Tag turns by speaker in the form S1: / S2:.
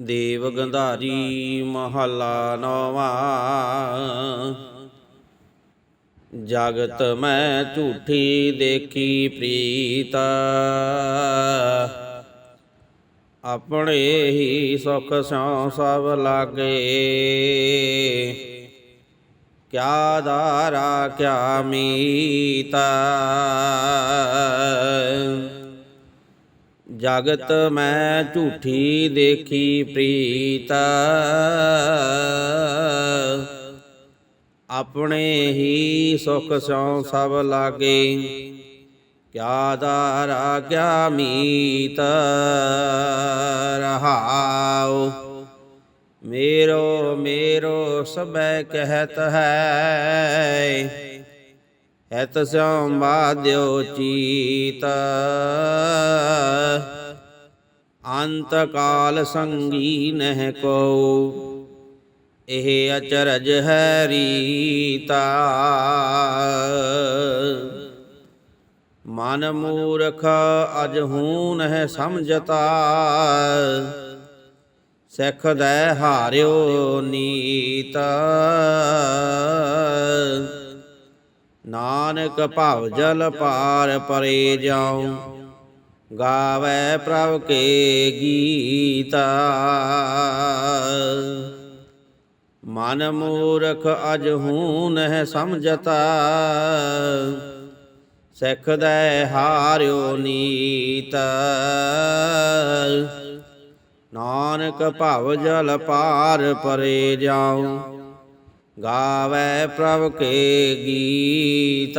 S1: ਦੇਵ ਗੰਧਾਰੀ ਮਹੱਲਾ ਨਵਾਂ। ਜਗਤ ਮੈਂ ਝੂਠੀ ਦੇਖੀ ਪ੍ਰੀਤ। ਆਪਣੇ ਹੀ ਸੁਖ ਸੋ ਸਭ ਲਾਗੇ। ਕਿਆ ਦਾਰਾ ਕਿਆ ਮੀਤਾ। ਜਗਤ ਮੈਂ ਝੂਠੀ ਦੇਖੀ ਪ੍ਰੀਤ। ਆਪਣੇ ਹੀ ਸੁਖ ਸੋ ਸਭ ਲਾਗੇ। ਕਿਆ ਦਾਰਾ ਕਿਆ ਮੀਤ ਰਹਾਉ। ਮੇਰੋ ਮੇਰੋ ਸਬੈ ਕਹਿਤ ਹੈ। ਐਤ ਸਿਉ ਬਾਧਿਓ ਚੀਤ। ਅੰਤ ਕਾਲ ਸੰਗੀ ਨਹਿ ਕੋ ਇਹ ਅਚਰਜ ਹੈ ਰੀਤਾ। ਮਨ ਮੂਰਖ ਅਜ ਹੂਨ ਹੈ ਸਮਝਤਾ। ਸਿੱਖ ਦੈ ਹਾਰਿਓ ਨੀਤ। ਨਾਨਕ ਭਵ ਜਲ ਪਾਰ ਪਰੇ ਜਾਉ। ਗਾਵੇ ਪ੍ਰਭ ਕੇ ਗੀਤਾ। ਮਨ ਮੂਰਖ ਅਜ ਹੂਨ ਹੈ ਸਮਝਤਾ, ਸਿੱਖ ਦੇ ਹਾਰਿਓ ਨੀਤ। ਨਾਨਕ ਭਵ ਜਲ ਪਾਰ ਪਰੇ ਜਾਉ, ਗਾਵੇ ਪ੍ਰਭ ਕੇ ਗੀਤ।